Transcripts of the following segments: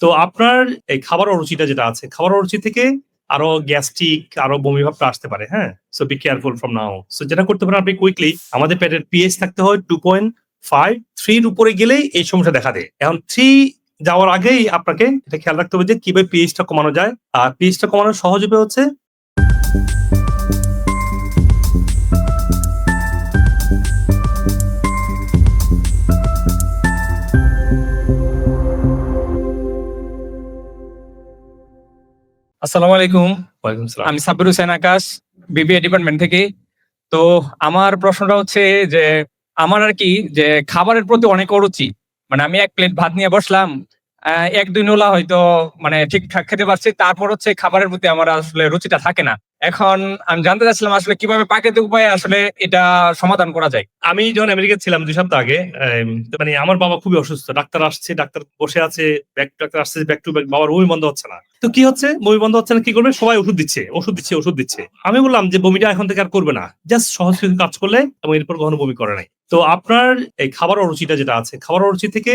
তো আপনার এই খাবার অরুচিটা যেটা আছে, খাবার অরুচি থেকে আরও গ্যাস্ট্রিক, আরও বমি ভাবটা আসতে পারে হ্যাঁ? So be careful from now so যেটা করতে পারেন আপনি কুইকলি আমাদের পেটের পিএইচ থাকতে হয় টু পয়েন্ট ফাইভ থ্রির উপরে গেলেই এই সমস্যা দেখা দেয়। এখন থ্রি যাওয়ার আগেই আপনাকে এটা খেয়াল রাখতে হবে যে কীভাবে পিএইচটা কমানো যায়। আর পিএইচটা কমানোর সহজ উপায় হচ্ছে আসসালামু আলাইকুম। আমি সাব্বির হোসেন আকাশ বিবিএ ডিপার্টমেন্ট থেকে। তো আমার প্রশ্নটা হচ্ছে যে আমার আর কি যে খাবারের প্রতি অনেক অরুচি। মানে আমি এক প্লেট ভাত নিয়ে বসলাম আহ, এক দুই নোলা হয়তো মানে ঠিকঠাক খেতে পারছি তারপর হচ্ছে খাবারের প্রতি আমার আসলে রুচিটা থাকে না। এখন আমি জানতে চাচ্ছিলাম আসলে কীভাবে প্রাকৃতিক উপায়ে আসলে এটা সমাধান করা যায়? আমি যখন আমেরিকা ছিলাম দুই সপ্তাহ আগে মানে আমার বাবা খুবই অসুস্থ, ডাক্তার আসছে, ডাক্তার বসে আছে ব্যাক ডাক্তার আসছে ব্যাক টু ব্যাক বাবার বমি বন্ধ হচ্ছে না। তো কি হচ্ছে? বমি বন্ধ হচ্ছে না, কি করবে? সবাই ওষুধ দিচ্ছে ওষুধ দিচ্ছে ওষুধ দিচ্ছে। আমি বললাম যে বমিটা এখন থেকে আর করবে না জাস্ট সহজ কিছু কাজ করলে এবং এরপর কখনো বমি করে নাই। তো আপনার এই খাবার অরুচিটা যেটা আছে, খাবার অরুচি থেকে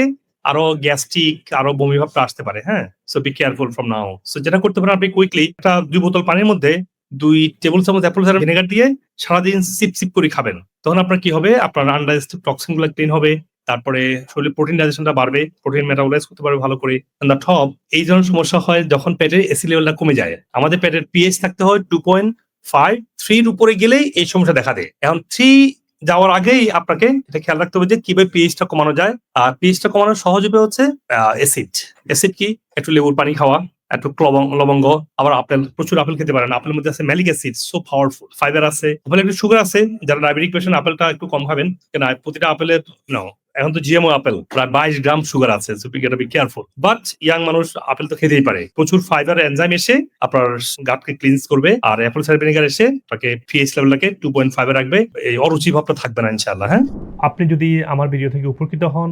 আরও গ্যাস্ট্রিক আরও বমি ভাবটা আসতে পারে হ্যাঁ? So be careful from now so যেটা করতে পারেন আপনি কুইকলি একটা দুই বোতল পানির মধ্যে দুই টেবিল চামচ অ্যাপল সাইডার ভিনেগার দিয়ে সারাদিন সিপ সিপ করে খাবেন। তখন আপনার কি হবে? আপনার আনডাইজেস্টিভ টক্সিনগুলো ক্লিন হবে, তারপরে শরীরে প্রোটিন ডাইজেশনটা বাড়বে প্রোটিন মেটাবলাইজ করতে পারবে ভালো করে। দ্য টপ এই ধরনের সমস্যা হয় যখন পেটের এসি লেভেলটা কমে যায়। আমাদের পেটের পিএইচ থাকতে হয় টু পয়েন্ট ফাইভ থ্রির উপরে গেলেই এই সমস্যা দেখা দেয়। এখন থ্রি যাওয়ার আগেই আপনাকে এটা খেয়াল রাখতে হবে যে কীভাবে পিএইচটা কমানো যায়। আর পিএইচটা কমানোর সহজ উপায় হচ্ছে অ্যাসিড অ্যাসিড কি? একটু লেবুর পানি খাওয়া। একটু লবঙ্গ, আবার আপেল, প্রচুর আপেল খেতে পারেন। আপেলের মধ্যে আছে malic acid so powerful fibre আছে। আপেল একটু সুগার আছে। যারা ডায়াবেটিক পেশেন্ট আপেলটা একটু কম খাবেন। কেন, প্রতিটা আপেলে নাও এখন তো জিএমও আপেল, প্রায় বাইশ গ্রাম সুগার আছে so get be careful but young মানুষ আপেল তো খেতেই পারে। প্রচুর ফাইবার এনজাইম এসে আপনার গাটকে ক্লিনস করবে, আর অ্যাপল সাইড ভিনেগার এসে তাকে পিএইচ লেভেলটাকে টু পয়েন্ট ফাইভে রাখবে। এই অরুচি ভাবটা থাকবে না, ইনশাআল্লাহ হ্যাঁ? আপনি যদি আমার ভিডিও থেকে উপকৃত হন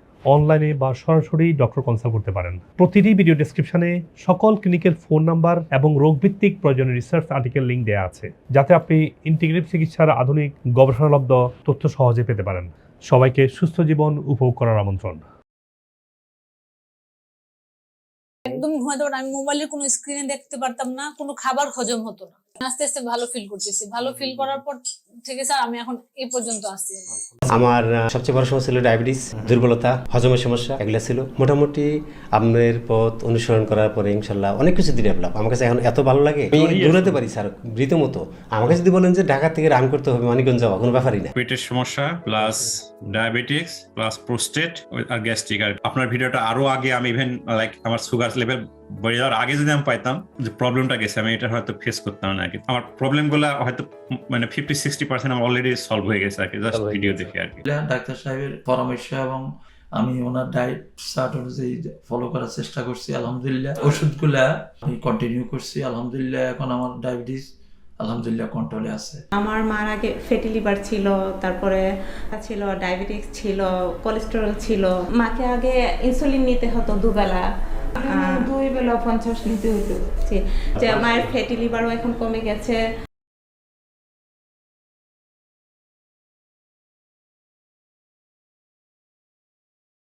অনলাইনে বা সরাসরি ডক্টর কনসাল্ট করতে পারেন। প্রতিটি ভিডিও ডেসক্রিপশনে সকল ক্লিনিকের ফোন নাম্বার এবং রোগভিত্তিক প্রয়োজনীয় রিসার্চ আর্টিকেল লিঙ্ক দেওয়া আছে, যাতে আপনি ইন্টিগ্রেটিভ চিকিৎসার আধুনিক গবেষণালব্ধ তথ্য সহজে পেতে পারেন। সবাইকে সুস্থ জীবন উপভোগ করার আমন্ত্রণ। একদম ঘুমাতে পারতাম আমি মোবাইলের কোনো স্ক্রিনে দেখতে পারতাম না, কোনো খাবার হজম হতো না। আস্তে আস্তে ভালো ফিল করতেছি। ভালো ফিল করার পর থেকে স্যার আমি এখন এই পর্যন্ত আসছি আমার সবচেয়ে বড় সমস্যা ছিল ডায়াবেটিস দুর্বলতা হজমের সমস্যা এগুলো ছিল। মোটামুটি আপনার পথ অনুসরণ করার পরে ইনশাল্লাহ অনেক কিছু ডেভেলপ আমার কাছে এখন এত ভালো লাগে আমি দৌড়াতে পারি স্যার রীতিমতো। আমাকে যদি বলেন যে ঢাকা থেকে রান করতে হবে মানিকগঞ্জ যাওয়া কোনো ব্যাপারই না। পেটের সমস্যা প্লাস ডায়াবেটিক্স প্লাস প্রোস্টেট আর গ্যাস্ট্রিক আর আপনার ভিডিওটা আরও আগে আমি ইভেন লাইক আমার সুগার লেভেল বেড়ে যাওয়ার আগে যদি আমি পাইতাম যে প্রবলেমটা গেছে আমি এটা হয়তো ফেস করতাম না আমার প্রবলেমগুলো হয়তো মানে ফিফটি সিক্সটি পার্সেন্ট আমার অলরেডি সলভ হয়ে গেছে জাস্ট ভিডিও দেখে আর কি। ডাক্তার সাহেবের পরামর্শ এবং আমি ওনার ডায়েট চার্ট অনুযায়ী ফলো করার চেষ্টা করছি আলহামদুলিল্লাহ। ওষুধগুলা আমি কন্টিনিউ করছি আলহামদুলিল্লাহ এখন আমার ডায়াবেটিস আলহামদুলিল্লাহ কন্ট্রোলে আছে। আমার মার আগে ফ্যাটি লিভার ছিল তারপরে ছিল ডায়াবেটিস ছিল কোলেস্টেরল ছিল। মাকে আগে ইনসুলিন নিতে হতো দুবেলা। দুই বেলা পঞ্চাশ নিতে হতো জি, যে মায়ের ফ্যাটি লিভারও এখন কমে গেছে।